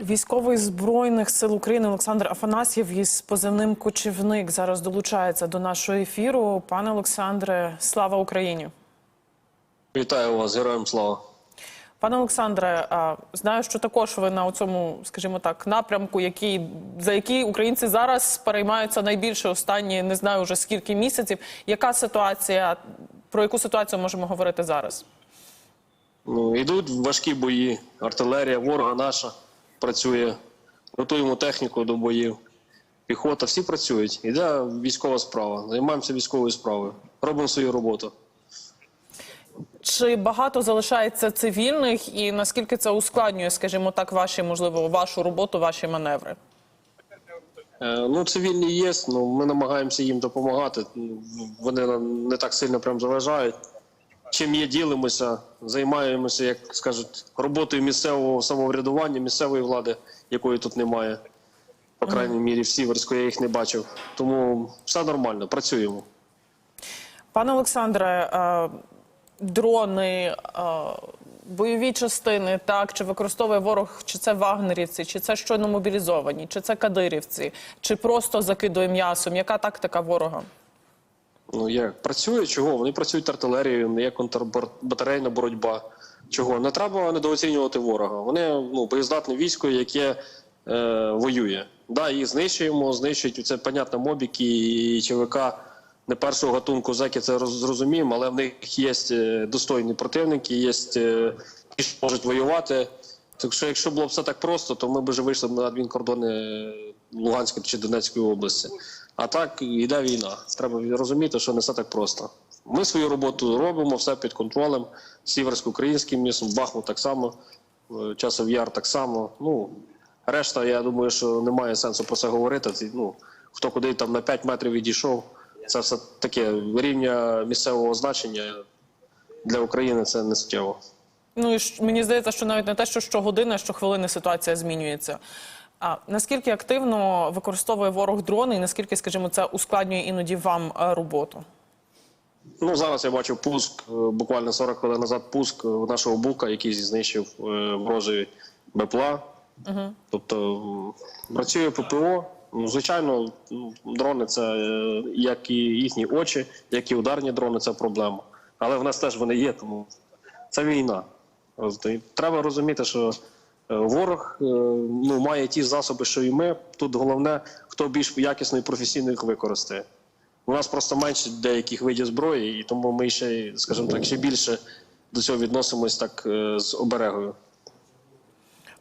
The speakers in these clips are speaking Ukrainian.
Військовий збройних сил України Олександр Афанасьєв із позивним Кочівник зараз долучається до нашого ефіру. Пане Олександре, слава Україні! Вітаю вас, героям слава. Пане Олександре, знаю, що також ви на цьому, скажімо так, напрямку, який за який українці зараз переймаються найбільше останні не знаю вже скільки місяців. Яка ситуація? Про яку ситуацію можемо говорити зараз? Ну, йдуть важкі бої. Артилерія, ворога наша працює. Готуємо техніку до боїв. Піхота, всі працюють. Іде військова справа. Займаємося військовою справою. Робимо свою роботу. Чи багато залишається цивільних, і наскільки це ускладнює, скажімо так, ваші можливо вашу роботу, ваші маневри? Е, ну, цивільні є, ну, ми намагаємося їм допомагати. Вони нам не так сильно прям заважають. Чим є, ділимося, займаємося, як скажуть, роботою місцевого самоврядування, місцевої влади, якої тут немає. По крайній мірі, в Сіверську я їх не бачив. Тому все нормально, працюємо. Пане Олександре, е, дрони, е, бойові частини, так чи використовує ворог, чи це вагнерівці, чи це щойно мобілізовані, чи це кадирівці, чи просто закидує м'ясом? Яка тактика ворога? Ну як працює чого? Вони працюють артилерією, не є контрбатарейна боротьба. Чого? Не треба недооцінювати ворога. Вони ну, боєздатне військо, яке е, воює. Да, їх знищуємо, знищують це понятно, мобіки і ЧВК не першого гатунку зеки це зрозуміємо, але в них є е, достойні противники, є е, ті, що можуть воювати. Так що, якщо було б все так просто, то ми б вже вийшли на адмінкордони Луганської чи Донецької області. А так йде війна. Треба розуміти, що не все так просто. Ми свою роботу робимо, все під контролем. Сіверсько-українським містом, Бахмут так само, е, Часов Яр так само. Ну, решта, я думаю, що немає сенсу про це говорити. Ну, хто куди там на 5 метрів відійшов, це все таке рівня місцевого значення для України це не суттєво. Ну і мені здається, що навіть не те, що щогодини, а щохвилини ситуація змінюється. А наскільки активно використовує ворог дрони, і наскільки, скажімо, це ускладнює іноді вам е, роботу? Ну, зараз я бачив пуск, е, буквально 40 хвилин назад пуск е, нашого бука, який знищив ворожий БПЛА. Угу. Тобто працює ППО. Ну, звичайно, дрони це як і їхні очі, як і ударні дрони, це проблема. Але в нас теж вони є, тому це війна. Треба розуміти, що ворог е, ну, має ті засоби, що і ми. Тут головне, хто більш якісно і професійно їх використає. У нас просто менше деяких видів зброї, і тому ми ще, скажімо так, ще більше до цього відносимось так е, з оберегою.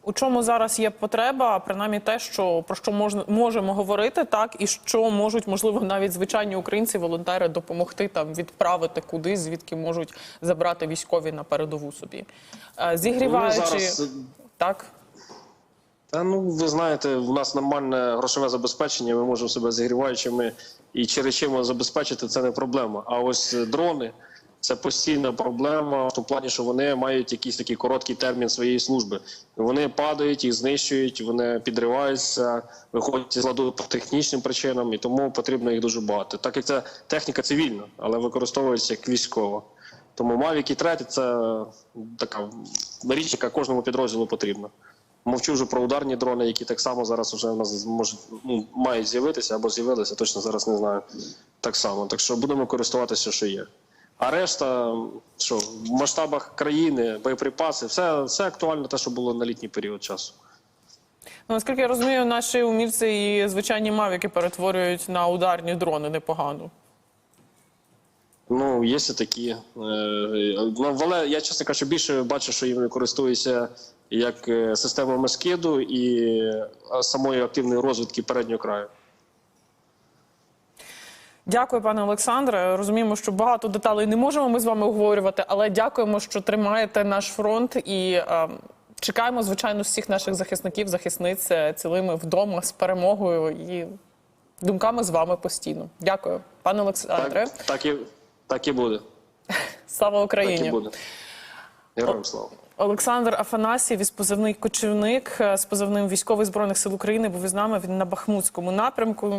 У чому зараз є потреба, принаймні те, що про що можна можемо говорити, так і що можуть можливо навіть звичайні українці, волонтери допомогти там відправити кудись, звідки можуть забрати військові на передову собі, Е, зігріваючи Ну, зараз, так. Та ну ви знаєте, у нас нормальне грошове забезпечення. Ми можемо себе зігріваючими і через чим забезпечити це не проблема. А ось е, дрони це постійна проблема в тому плані, що вони мають якийсь такий короткий термін своєї служби. Вони падають, їх знищують, вони підриваються, виходять з ладу по технічним причинам, і тому потрібно їх дуже багато. Так як це техніка цивільна, але використовується як військова. Тому і треті це така річ, яка кожному підрозділу потрібна. Мовчу вже про ударні дрони, які так само зараз вже у нас можуть ну, мають з'явитися або з'явилися, точно зараз не знаю. Так само. Так що будемо користуватися, що є. А решта, що в масштабах країни, боєприпаси, все, все актуально, те, що було на літній період часу. Ну, наскільки я розумію, наші умільці і звичайні мавіки перетворюють на ударні дрони непогано. Ну, є і такі. Е, ну, але я, чесно кажучи, більше бачу, що їм користуються як е, системами скиду і е, самої активної розвідки переднього краю. Дякую, пане Олександре. Розуміємо, що багато деталей не можемо ми з вами обговорювати, але дякуємо, що тримаєте наш фронт і е, чекаємо, звичайно, всіх наших захисників, захисниць е, цілими вдома з перемогою і думками з вами постійно. Дякую, пане Олександре. Так, так, і, так і буде. Слава Так і Україні! буде. Героям слава. Олександр Афанасьєв із позивний кочівник е, з позивним військових збройних сил України був із нами. Він на Бахмутському напрямку.